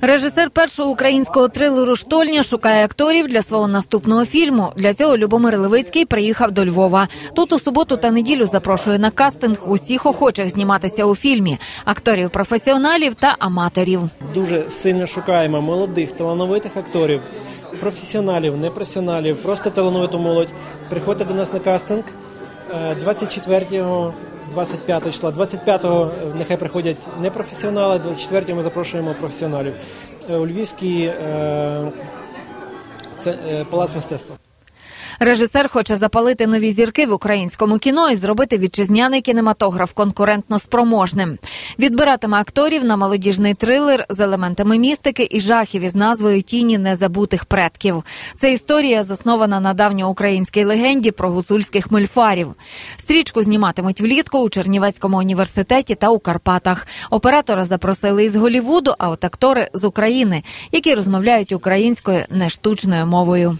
Режисер першого українського трилеру Штольня шукає акторів для свого наступного фільму. Для цього Любомир Левицький приїхав до Львова. Тут у суботу та неділю запрошує на кастинг усіх охочих зніматися у фільмі акторів професіоналів та аматорів. Дуже сильно шукаємо молодих талановитих акторів, професіоналів, непрофесіоналів, просто талановиту молодь. Приходьте до нас на кастинг е, 24-го, 25 числа. 25-го нехай приходять непрофесіонали, 24-го ми запрошуємо професіоналів. Е, У Львівський е, це е, палац мистецтва. Режисер хоче запалити нові зірки в українському кіно і зробити вітчизняний кінематограф конкурентно спроможним. Відбиратиме акторів на молодіжний трилер з елементами містики і жахів із назвою Тіні незабутих предків. Це історія заснована на давньоукраїнській легенді про гусульських мольфарів. Стрічку зніматимуть влітку у Чернівецькому університеті та у Карпатах. Оператора запросили із Голівуду, а от актори з України, які розмовляють українською не штучною мовою.